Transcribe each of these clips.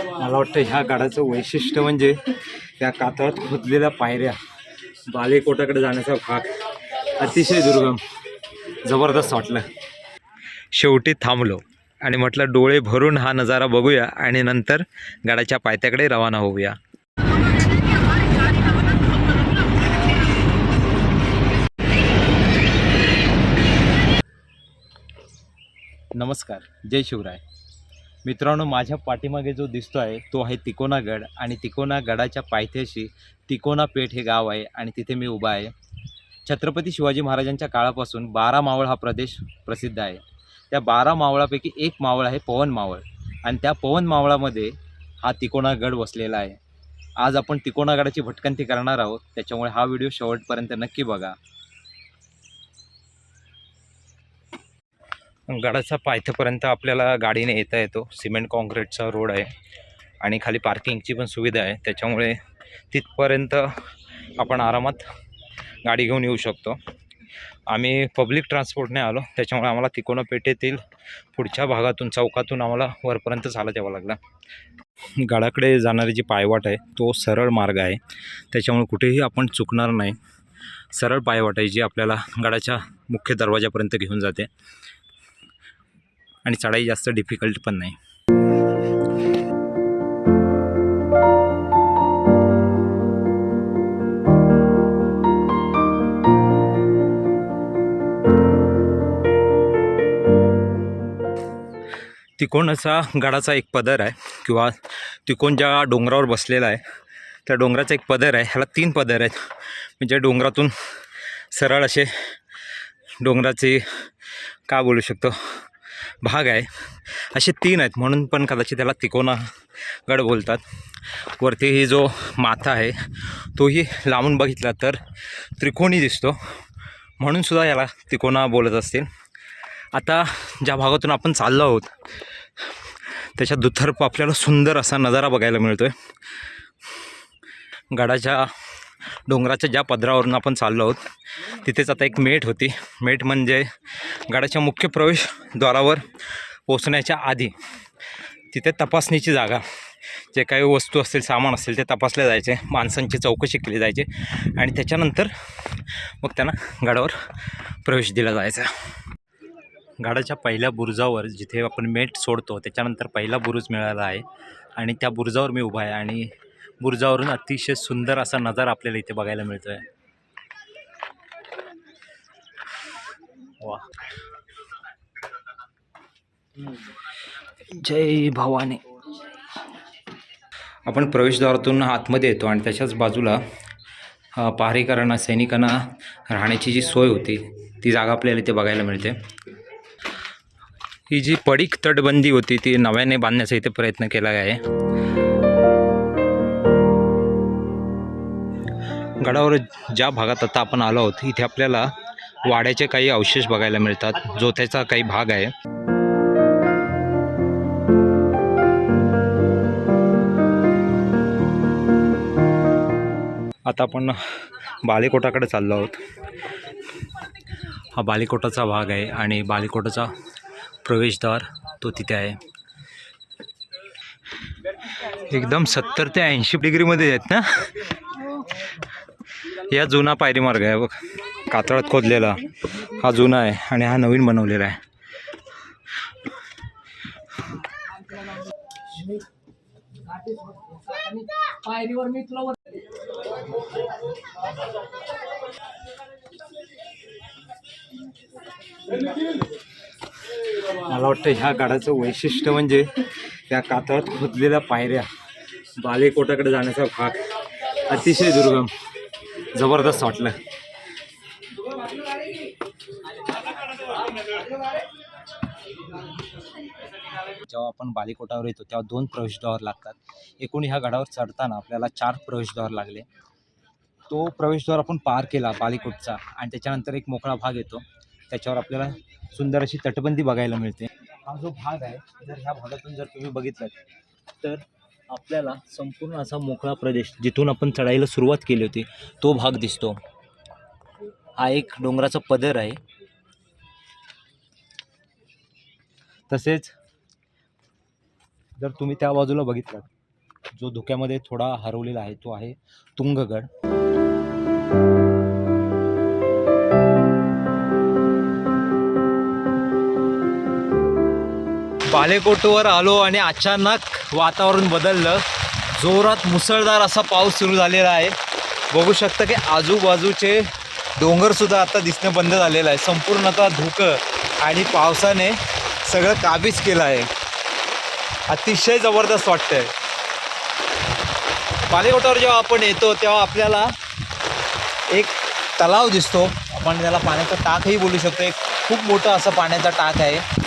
मला वाटतं ह्या गडाचं वैशिष्ट्य म्हणजे त्या कातळात खोदलेल्या पायऱ्या बालेकोटाकडे जाण्याचा भाग अतिशय दुर्गम जबरदस्त वाटलं. शेवटी थांबलो आणि म्हटलं डोळे भरून हा नजारा बघूया आणि नंतर गडाच्या पायथ्याकडे रवाना होऊया. नमस्कार जय शिवराय. मित्रांनो माझ्या पाठीमागे जो दिसतो आहे तो आहे तिकोनागड आणि तिकोनागडाच्या पायथ्याशी तिकोना पेठ हे गाव आहे आणि तिथे मी उभा आहे. छत्रपती शिवाजी महाराजांच्या काळापासून बारा मावळ हा प्रदेश प्रसिद्ध आहे. त्या बारा मावळापैकी एक मावळ आहे पवन मावळ आणि त्या पवन मावळामध्ये हा तिकोना गड वसलेला आहे. आज आपण तिकोना गडाची भटकंती करणार आहोत त्याच्यामुळे हा व्हिडिओ शेवटपर्यंत नक्की बघा. गडाचा पायथ्यापर्यंत आपल्याला गाडीने येता येतो. सिमेंट कॉन्क्रीटचा रोड आहे आणि खाली पार्किंगची पण सुविधा आहे. त्याच्यामुळे तिथपर्यंत आपण आरामात गाडी घेऊन येऊ शकतो. आम्ही पब्लिक ट्रान्सपोर्टने आलो. त्याच्यामुळे आम्हाला तिकोना पेठेतील पुढच्या भागातून चौकातून आम्हाला वरपर्यंत चालत यावं लागलं. गडाकडे जाणारी जी पायवाट आहे तो सरळ मार्ग आहे. त्याच्यामुळे कुठेही आपण चुकणार नाही. सरळ पायवाट आहे जी आपल्याला गडाच्या मुख्य दरवाजापर्यंत घेऊन जाते. आणि चढाई जास्त डिफिकल्ट पण नाही. तिकोण असा गडाचा एक पदर आहे किंवा तिकोण ज्या डोंगरावर बसलेला आहे त्या डोंगराचा एक पदर आहे. ह्याला तीन पदर आहेत. म्हणजे डोंगरातून सरळ असे डोंगराचे का बोलू शकतो? भाग आहे. असे तीन आहेत म्हणून पण कदाचित त्याला तिकोना गड बोलतात. वरती ही जो माथा आहे तोही लांबून बघितला तर त्रिकोणी दिसतो. म्हणून सुद्धा याला तिकोना बोलत असतील. आता ज्या भागातून आपण चाललो आहोत त्याच्या दुथर्प आपल्याला सुंदर असा नजारा बघायला मिळतो आहे गडाच्या डोंगराच्या ज्या पदरावरून आपण चाललो आहोत तिथेच आता एक मेट होती. मेट म्हणजे गडाच्या मुख्य प्रवेशद्वारावर पोचण्याच्या आधी तिथे तपासणीची जागा जे काही वस्तू असतील सामान असेल ते तपासले जायचे माणसांची चौकशी केली जायची आणि त्याच्यानंतर मग त्यांना गडावर प्रवेश दिला जायचा. गडाच्या पहिल्या बुरुजावर जिथे आपण मेट सोडतो त्याच्यानंतर पहिला बुरुज मिळाला आहे आणि त्या बुरुजावर मी उभा आहे आणि बुरुजावरून अतिशय सुंदर असा नजारा आपल्याला इथे बघायला मिळतो आहे वा. जय भवानी. आपण प्रवेशद्वारातून आतमध्ये येतो आणि त्याच्याच बाजूला पहारेकरांना सैनिकांना राहण्याची जी सोय होती ती जागा आपल्याला इथे बघायला मिळते. ही जी पडीक तटबंदी होती ती नव्याने बांधण्याचा इथे प्रयत्न केला आहे. गडावर ज्या भागात आता आपण आलो आहोत इथे आपल्याला वाड्याचे काही अवशेष बघायला मिळतात जो त्याचा काही भाग आहे. आता आपण बालेकोटाकडे चाललो आहोत. हा बालेकोटाचा भाग आहे आणि बालेकोटाचा प्रवेशद्वार तो तिथे आहे. एकदम सत्तर ते ऐंशी डिग्रीमध्ये आहेत ना? या जुना पायरी मार्ग आहे बघ. कातळात खोदलेला. हा जुना आहे आणि हा नवीन बनवलेला आहे. मला वाटतं ह्या गडाचं वैशिष्ट्य म्हणजे त्या कातळात खोदलेल्या पायऱ्या बालेकोटाकडे जाण्याचा भाग अतिशय दुर्गम. जबरदस्त वाटलं. जेव्हा आपण बालिकोटावर येतो तेव्हा दोन प्रवेशद्वार लागतात. एकूण ह्या गडावर चढताना आपल्याला चार प्रवेशद्वार लागले. तो प्रवेशद्वार आपण पार केला बालिकोटचा आणि त्याच्यानंतर एक मोकळा भाग येतो. त्याच्यावर आपल्याला सुंदर अशी तटबंदी बघायला मिळते. हा जो भाग आहे जर ह्या भागातून जर तुम्ही बघितलं तर आपल्याला संपूर्ण असा मोकळा प्रदेश जिथून आपण चढाईला सुरुवात केली होती तो भाग दिसतो. हा एक डोंगराचा पदर आहे. तसेच जर तुम्ही त्या बाजूला बघितलं जो धुक्यामध्ये थोडा हरवलेला आहे तो आहे तुंगगड. बालेकोटवर आलो आणि अचानक वातावरण बदललं. जोरात मुसळधार असा पाऊस सुरू झालेला आहे. बघू शकता की आजूबाजूचे डोंगरसुद्धा आता दिसणं बंद झालेलं आहे. संपूर्ण आता धुकं आणि पावसाने सगळं काबीज केलं आहे. अतिशय जबरदस्त वाटतंय. बालेकोटावर जेव्हा आपण येतो तेव्हा आपल्याला एक तलाव दिसतो. आपण त्याला पाण्याचा टाकही बोलू शकतो. एक खूप मोठा असा पाण्याचा टाक आहे.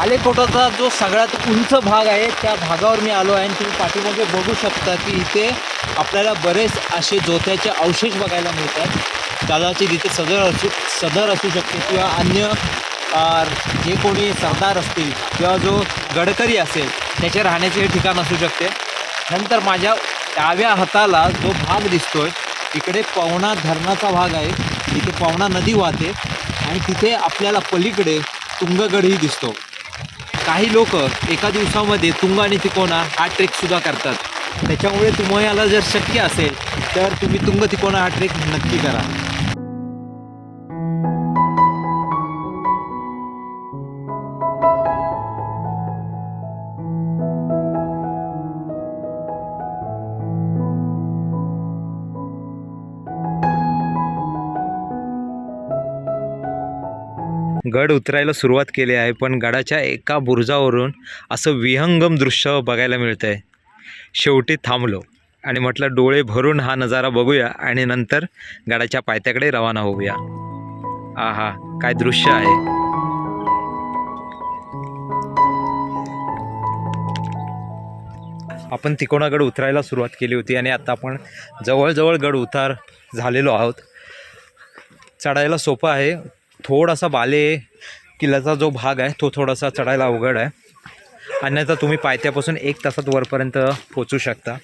बालेकोटाचा जो सगळ्यात उंच भाग आहे त्या भागावर मी आलो आहे आणि तुम्ही पाठीमागे बघू शकता की इथे आपल्याला बरेच असे जोत्याचे अवशेष बघायला मिळतात. कदाचित इथे सदर असू सदर असू शकते किंवा अन्य जे कोणी सरदार असतील किंवा जो गडकरी असेल त्याचे राहण्याचे हे ठिकाण असू शकते. नंतर माझ्या डाव्या हाताला जो भाग दिसतोय इकडे पवना धरणाचा भाग आहे. इथे पवना नदी वाहते आणि तिथे आपल्याला पलीकडे तुंगगडही दिसतो. काही लोक एका दिवसामध्ये तुंग आणि तिकोना हा ट्रेकसुद्धा करतात. त्याच्यामुळे तुम्हाला जर शक्य असेल तर तुम्ही तुंग तिकोना हा ट्रेक नक्की करा. गड उतरायला सुरुवात केली आहे पण गडाच्या एका बुरुजावरून असं विहंगम दृश्य बघायला मिळतं आहे शेवटी थांबलो आणि म्हटलं डोळे भरून हा नजारा बघूया आणि नंतर गडाच्या पायथ्याकडे रवाना होऊया. आहा काय दृश्य आहे. आपण तिकोणा गड उतरायला सुरुवात केली होती आणि आता आपण जवळजवळ गड उतार झालेलो आहोत. चढायला सोपं आहे. थोडासा बाले किल्ल्याचा जो भाग आहे तो थोडासा चढायला अवघड आहे. अन्यथा तुम्ही पायथ्यापासून एक तासात वरपर्यंत पोचू शकता.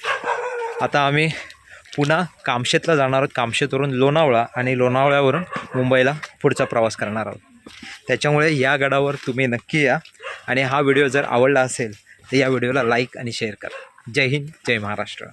आता आम्ही पुन्हा कामशेतला जाणार आहोत. कामशेतवरून लोणावळा आणि लोणावळ्यावरून मुंबईला पुढचा प्रवास करणार आहोत. त्याच्यामुळे या गडावर तुम्ही नक्की या आणि हा व्हिडिओ जर आवडला असेल तर या व्हिडिओला लाईक आणि शेअर करा. जय हिंद जय महाराष्ट्र.